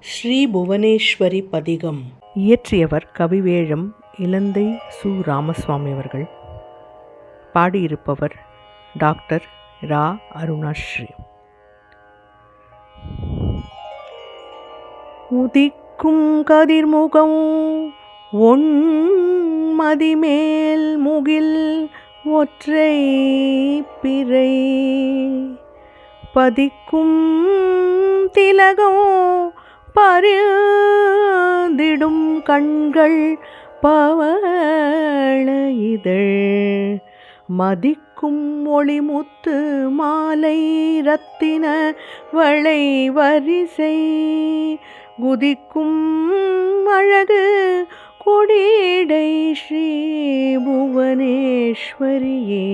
ஸ்ரீ புவனேஸ்வரி பதிகம் இயற்றியவர் கவிவேழம் இலந்தை சு. ராமசுவாமி அவர்கள். பாடியிருப்பவர் டாக்டர் ரா. அருணாஸ்ரீ. உதிக்கும் கதிர்முகம் ஒன் மதிமேல் முகில் ஒற்றை பிறை. பதிக்கும் திலகம் பருந்திடும் கண்கள் பவள இதழ். மதிக்கும் ஒளிமுத்து மாலை ரத்தின வளை வரிசை. குதிக்கும் அழகு கொடிடை ஸ்ரீ புவனேஸ்வரியே.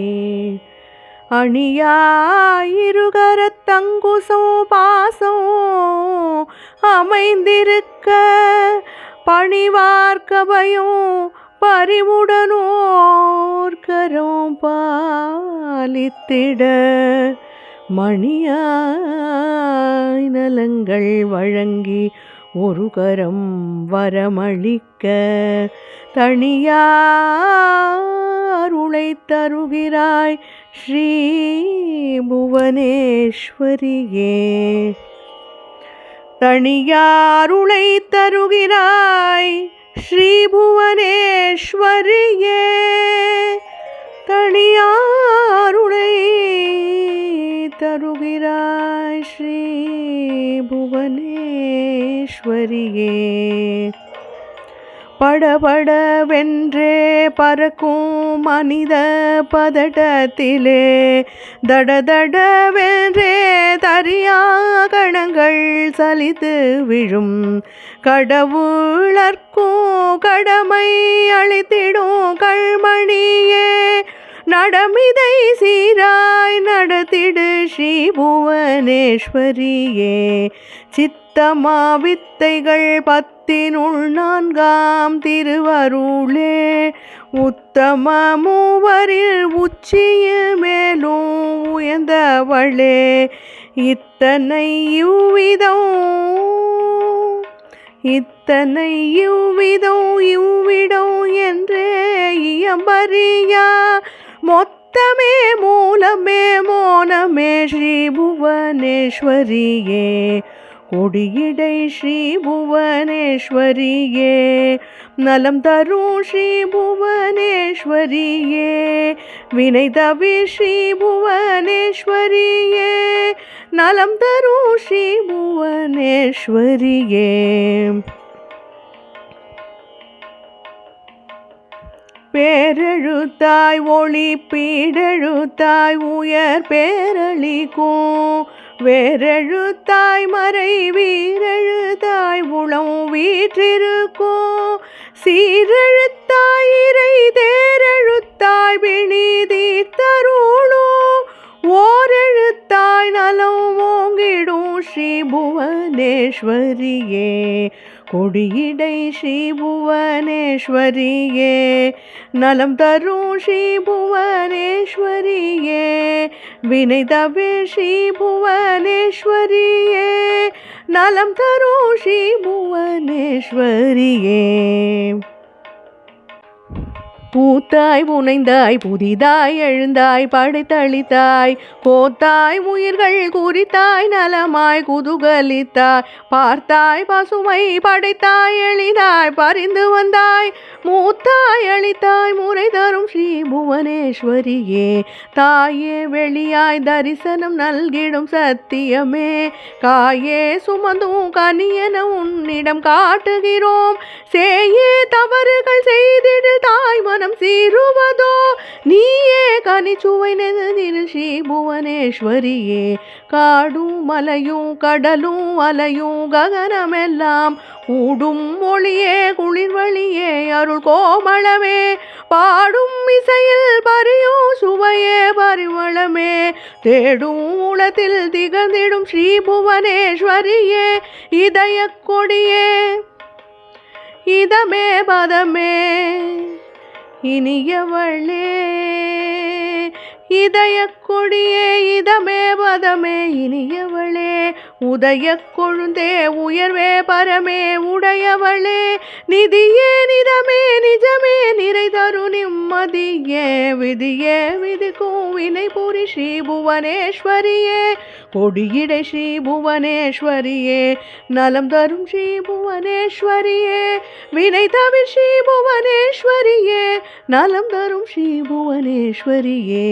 அணியாயிருகரத்தங்குசோ பாசோ அமைந்திருக்க பணிவார்க்கபயோ பறிவுடனோர்கரும் பாலித்திட மணியாய் நலங்கள் வழங்கி ஒரு கரம் வரமளிக்க தனியாருளை தருகிறாய் ஸ்ரீ புவனேஸ்வரியே. தனியாருளை தருகிறாய் ஸ்ரீபுவனேஸ்வரியே. தனியாருளை தருகிறாய் ஸ்ரீ புவனேஸ்வரியே படபடவென்றே பறக்கும் மனித பதட்டத்திலே தடதடவென்றே த தரியா கணங்கள் சலித்து விழும். கடவுளர்க்கும் கடமை அழித்திடும் கண்மணியே. நடமிதை சீராய் நடத்திடு ஸ்ரீ புவனேஸ்வரியே சித்தமா வித்தைகள் பத்தினுள் நான்காம் திருவருளே. உத்தம மூவரில் உச்சியில் மேலும் உயர்ந்தவளே. இத்தனை இவ்விதம் இத்தனை இவ்விதம் இவ்விடம் என்றே இயம்பரியா மொத்தமே மூலமே மோனமே ஸ்ரீ புவனேஸ்வரியே. கொடியிடை ஸ்ரீ புவனேஸ்வரியே. நலம் தரும் ஸ்ரீ புவனேஸ்வரியே. வினை தவி ஸ்ரீ புவனேஸ்வரியே. நலம் தரும் ஸ்ரீ புவனேஸ்வரியே பேரெழுத்தாய் ஒளி பீடெழுத்தாய் உயர் பேரளிக்கும் வேரெழுத்தாய் மறை வீரெழுத்தாய் உளம் வீற்றிருக்கும் சீரெழுத்தாய் இறை தேரெழுத்தாய் விழி புவனேஸ்வரியே கொடியிடை ஸ்ரீ புவனேஸ்வரியே நலம் தரும் ஸ்ரீ புவனேஸ்வரியே வினை தவி ஸ்ரீ புவனேஸ்வரியே நலம் தரும் ஸ்ரீ புவனேஸ்வரியே பூத்தாய் புனைந்தாய் புதிதாய் எழுந்தாய் படைத்தளித்தாய் போத்தாய் உயிர்கள் குறித்தாய் நலமாய் குதுகலித்தாய் பார்த்தாய் பசுமை படைத்தாய் எளிதாய் பறிந்து வந்தாய் மூத்தாய் அளித்தாய் முறைதாய் தரும் ஸ்ரீ புவனேஸ்வரியே தாயே வெளியாய் தரிசனம் நல்கிடும் சத்தியமே. காயே சுமந்தும் கனியன உன்னிடம் காட்டுகிறோம். சேயே தவறுகள் செய்திடில் தாய் மனம் சீருவதோ நீயே கனிச்சுவை நெதில் ஸ்ரீ புவனேஸ்வரியே காடும் மலையும் கடலும் அலையும் ககனமெல்லாம் கூடும் மொழியே குளிர்வழியே அருள் கோமளமே. பாடும் இசையில் பரியோ சுவையே பரிவளமே தேடும் உளத்தில் திகழ்ந்திடும் ஸ்ரீ புவனேஸ்வரியே இதய கொடியே. இதமே பதமே. இனியவளே இதய கொடியே இதமே பதமே. இனியவளே உதய கொழுந்தே உயர்வே பரமே. உடையவளே நிதியே நிதமே நிஜமே. நிறை தருணிம் நிம்மதியே விதியே விதிக்கும் வினை புரி ஸ்ரீ புவனேஸ்வரியே. கொடியிடை ஸ்ரீ புவனேஸ்வரியே நலம் தரும் ஸ்ரீ புவனேஸ்வரியே வினை தவிர் ஸ்ரீ புவனேஸ்வரியே நலம் தரும் ஸ்ரீ புவனேஸ்வரியே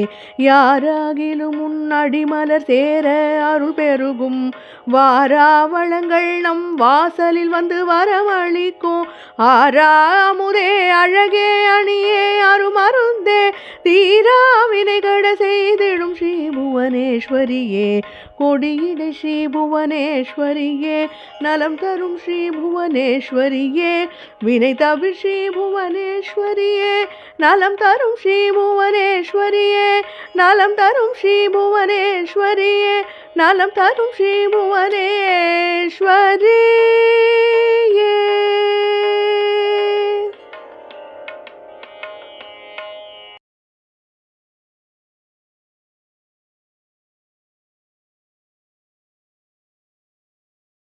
யாராகிலும் உன் அடிமலர் சேர அருள் பெருகும் வாராவளங்கள் நம் வாசலில் வந்து வரமளிக்கும் ஆறாமுதே அழகே அணியே அருமருந்தே தீரா வினைகட செய்திடும் ஸ்ரீ புவனேஸ்வரியே கொடியிடை ஸ்ரீ புவனேஸ்வரியே நலம் தரும் ஸ்ரீ புவனேஸ்வரியே வினை தவி ஸ்ரீ புவனேஸ்வரியே நலம் தரும் ஸ்ரீ புவனேஸ்வரியே நலம் தரும் ஸ்ரீ புவனேஸ்வரியே நலம் தரும் ஸ்ரீ புவனேஸ்வரியே